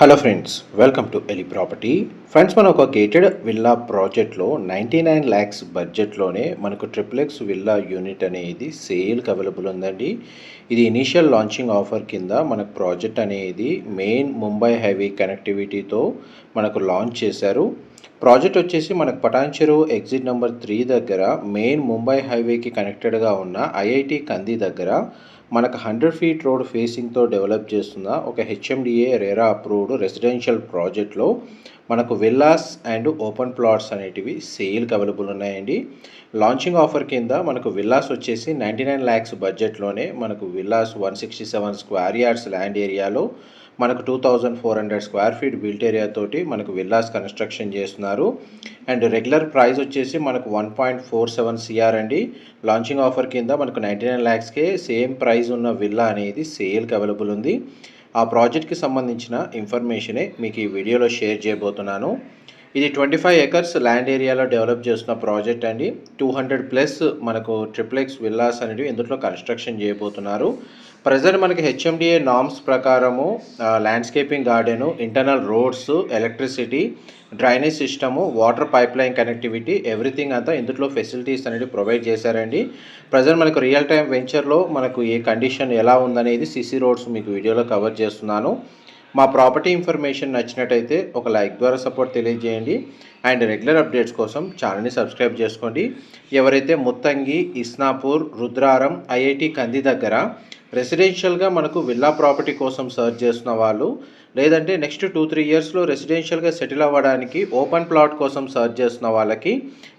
Hello friends welcome to Eli property friends మనం ఒక gated villa ప్రాజెక్ట్లో నైంటీ నైన్ ల్యాక్స్ బడ్జెట్లోనే మనకు ట్రిప్లెక్స్ విల్లా యూనిట్ అనేది సేల్కి అవైలబుల్ ఉందండి. ఇది ఇనీషియల్ లాంచింగ్ ఆఫర్ కింద మనకు ప్రాజెక్ట్ అనేది మెయిన్ ముంబై హైవే కనెక్టివిటీతో మనకు లాంచ్ చేశారు. ప్రాజెక్ట్ వచ్చేసి మనకు పటాన్చెరు ఎగ్జిట్ నెంబర్ త్రీ దగ్గర మెయిన్ ముంబై హైవేకి కనెక్టెడ్గా ఉన్న ఐఐటి కంది దగ్గర మనకు హండ్రెడ్ ఫీట్ రోడ్ ఫేసింగ్తో డెవలప్ చేస్తున్న ఒక హెచ్ఎండిఏ రేరా అప్రూవ్డ్ రెసిడెన్షియల్ ప్రాజెక్ట్లో మనకు విల్లాస్ అండ్ ఓపెన్ ప్లాట్స్ అనేటివి సేల్కి అవైలబుల్ ఉన్నాయండి. లాంచింగ్ ఆఫర్ కింద మనకు విల్లాస్ వచ్చేసి నైంటీ నైన్ ల్యాక్స్ బడ్జెట్లోనే మనకు villas one sixty seven square yards land ఏరియాలో మనకు two thousand four hundred square feet built area తోటి మనకు విల్లాస్ కన్స్ట్రక్షన్ చేస్తున్నారు. అండ్ రెగ్యులర్ ప్రైస్ వచ్చేసి మనకు one point four seven CR అండి. లాంచింగ్ ఆఫర్ కింద మనకు నైంటీ నైన్ ల్యాక్స్కే సేమ్ ప్రైస్ ఉన్న విల్లా అనేది సేల్కి అవైలబుల్ ఉంది. ఆ ప్రాజెక్ట్కి సంబంధించిన ఇన్ఫర్మేషనే మీకు ఈ వీడియోలో షేర్ చేయబోతున్నాను. ఇది ట్వంటీ ఫైవ్ ఎకర్స్ ల్యాండ్ ఏరియాలో డెవలప్ చేస్తున్న ప్రాజెక్ట్ అండి. టూ హండ్రెడ్ ప్లస్ మనకు ట్రిప్లెక్స్ విల్లాస్ అనేవి ఇందులో కన్స్ట్రక్షన్ చేయబోతున్నారు. ప్రజెంట్ మనకి హెచ్ఎండిఏ నామ్స్ ప్రకారము landscaping garden internal roads electricity drainage system water pipe line connectivity everything అంతా ఇందులో ఫెసిలిటీస్ అనేది ప్రొవైడ్ చేశారండి. ప్రజెంట్ మనకు రియల్ టైం వెంచర్లో మనకు ఏ కండిషన్ ఎలా ఉందనేది సిసి రోడ్స్ మీకు వీడియోలో కవర్ చేస్తున్నాను. మా ప్రాపర్టీ ఇన్ఫర్మేషన్ నచ్చినట్టయితే ఒక లైక్ ద్వారా సపోర్ట్ తెలియజేయండి. అండ్ రెగ్యులర్ అప్డేట్స్ కోసం ఛానల్ని సబ్స్క్రైబ్ చేసుకోండి. ఎవరైతే ముత్తంగి ఇస్నాపూర్ రుద్రారం ఐఐటి కంది దగ్గర రెసిడెన్షియల్గా మనకు విల్లా ప్రాపర్టీ కోసం సర్చ్ చేస్తున్న వాళ్ళు లేదంటే నెక్స్ట్ టూ త్రీ ఇయర్స్లో రెసిడెన్షియల్గా సెటిల్ అవ్వడానికి ఓపెన్ ప్లాట్ కోసం సర్చ్ చేస్తున్న వాళ్ళకి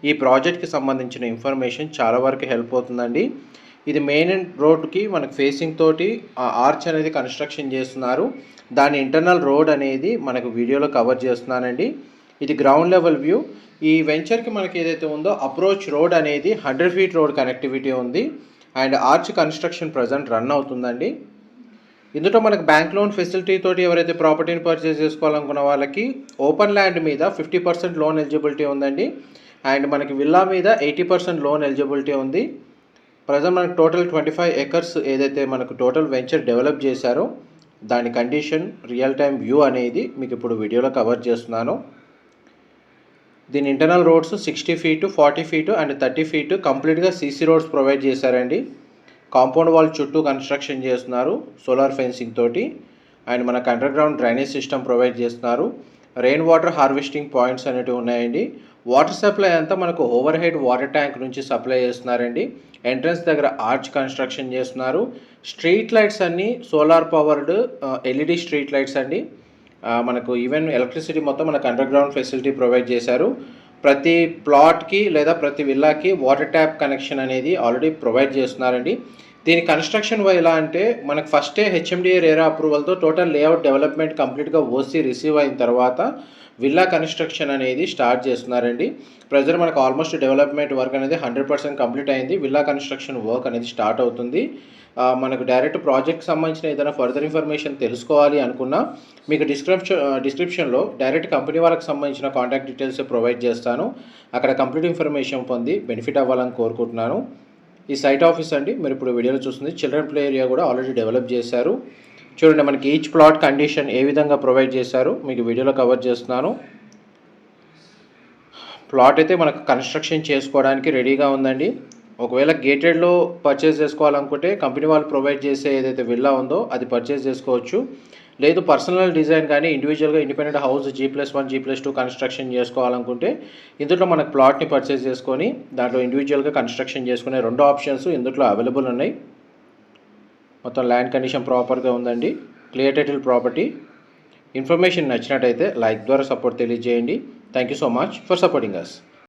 ఈ ప్రాజెక్ట్కి సంబంధించిన ఇన్ఫర్మేషన్ చాలా వరకు హెల్ప్ అవుతుందండి. ఇది మెయిన్ రోడ్కి మనకు ఫేసింగ్ తోటి ఆర్చ్ అనేది కన్స్ట్రక్షన్ చేస్తున్నారు. దాని ఇంటర్నల్ రోడ్ అనేది మనకు వీడియోలో కవర్ చేస్తున్నానండి. ఇది గ్రౌండ్ లెవెల్ వ్యూ. ఈ వెంచర్కి మనకి ఏదైతే ఉందో అప్రోచ్ రోడ్ అనేది హండ్రెడ్ ఫీట్ రోడ్ కనెక్టివిటీ ఉంది. And arch construction present run అవుతుందండి. ఇందులో మనకు బ్యాంక్ లోన్ ఫెసిలిటీ తోటి ఎవరైతే ప్రాపర్టీని పర్చేస్ చేసుకోవాలనుకున్న వాళ్ళకి ఓపెన్ ల్యాండ్ మీద ఫిఫ్టీ పర్సెంట్ లోన్ ఎలిజిబిలిటీ ఉందండి. అండ్ మనకి విల్లా మీద ఎయిటీ పర్సెంట్ లోన్ ఎలిజిబిలిటీ ఉంది. ప్రజెంట్ మనకు టోటల్ ట్వంటీ ఫైవ్ ఎకర్స్ ఏదైతే మనకు టోటల్ వెంచర్ డెవలప్ చేశారో దాని కండిషన్ రియల్ టైం వ్యూ అనేది మీకు ఇప్పుడు వీడియోలో కవర్ చేస్తున్నాను. దీని internal roads sixty feet forty feet and thirty feet కంప్లీట్గా సీసీ రోడ్స్ ప్రొవైడ్ చేశారండి. కాంపౌండ్ వాల్ చుట్టూ కన్స్ట్రక్షన్ చేస్తున్నారు సోలార్ ఫెన్సింగ్ తోటి. అండ్ మనకు underground drainage system provide చేస్తున్నారు. రెయిన్ వాటర్ హార్వెస్టింగ్ పాయింట్స్ అనేవి ఉన్నాయండి. వాటర్ సప్లై అంతా మనకు ఓవర్ హెడ్ వాటర్ ట్యాంక్ నుంచి సప్లై చేస్తున్నారండి. ఎంట్రన్స్ దగ్గర ఆర్చ్ కన్స్ట్రక్షన్ చేస్తున్నారు. స్ట్రీట్ లైట్స్ అన్నీ solar powered LED street lights అండి. మనకు ఈవెన్ ఎలక్ట్రిసిటీ మొత్తం మనకు అండర్ గ్రౌండ్ ఫెసిలిటీ ప్రొవైడ్ చేశారు. ప్రతి ప్లాట్కి లేదా ప్రతి విల్లాకి వాటర్ ట్యాప్ కనెక్షన్ అనేది ఆల్రెడీ ప్రొవైడ్ చేస్తున్నారండి. దీని కన్స్ట్రక్షన్ ఎలా అంటే మనకు ఫస్టే హెచ్ఎండిఏ రేరా అప్రూవల్తో టోటల్ లేఅవుట్ డెవలప్మెంట్ కంప్లీట్గా ఓసీ రిసీవ్ అయిన తర్వాత విల్లా కన్స్ట్రక్షన్ అనేది స్టార్ట్ చేస్తున్నారండి. ప్రజెంట్ మనకు ఆల్మోస్ట్ డెవలప్మెంట్ వర్క్ అనేది హండ్రెడ్ పర్సెంట్ కంప్లీట్ అయింది. విల్లా కన్స్ట్రక్షన్ వర్క్ అనేది స్టార్ట్ అవుతుంది. మనకు డైరెక్ట్ ప్రాజెక్ట్ సంబంధించిన ఏదైనా ఫర్దర్ ఇన్ఫర్మేషన్ తెలుసుకోవాలి అనుకున్నా మీకు డిస్క్రిప్షన్ డిస్క్రిప్షన్లో డైరెక్ట్ కంపెనీ వాళ్ళకి సంబంధించిన కాంటాక్ట్ డీటెయిల్స్ ప్రొవైడ్ చేస్తాను. అక్కడ కంప్లీట్ ఇన్ఫర్మేషన్ పొంది బెనిఫిట్ అవ్వాలని కోరుకుంటున్నాను. ఈ సైట్ ఆఫీస్ అండి. మీరు ఇప్పుడు వీడియోలో చూస్తుంది. చిల్డ్రన్ ప్లే ఏరియా కూడా ఆల్రెడీ డెవలప్ చేశారు. చూడండి మనకి ఈచ్ ప్లాట్ కండిషన్ ఏ విధంగా ప్రొవైడ్ చేశారు. మీకు వీడియోలో కవర్ చేస్తున్నాను. ప్లాట్ అయితే మనకు కన్స్ట్రక్షన్ చేసుకోవడానికి రెడీగా ఉందండి. ఒకవేళ గేటెడ్లో పర్చేస్ చేసుకోవాలనుకుంటే కంపెనీ వాళ్ళు ప్రొవైడ్ చేసే ఏదైతే విల్లా ఉందో అది పర్చేస్ చేసుకోవచ్చు. లేదు పర్సనల్ డిజైన్ కానీ ఇండివిజువల్గా independent house G plus one G plus two construction చేసుకోవాలనుకుంటే ఇందులో మనకు ప్లాట్ని పర్చేస్ చేసుకొని దాంట్లో ఇండివిజువల్గా కన్స్ట్రక్షన్ చేసుకునే రెండు ఆప్షన్స్ ఇందులో అవైలబుల్ ఉన్నాయి. మొత్తం ల్యాండ్ కండిషన్ ప్రాపర్గా ఉందండి. క్లియర్ టైటిల్ ప్రాపర్టీ ఇన్ఫర్మేషన్ నచ్చినట్టయితే లైక్ ద్వారా సపోర్ట్ తెలియజేయండి. Thank you so much for supporting us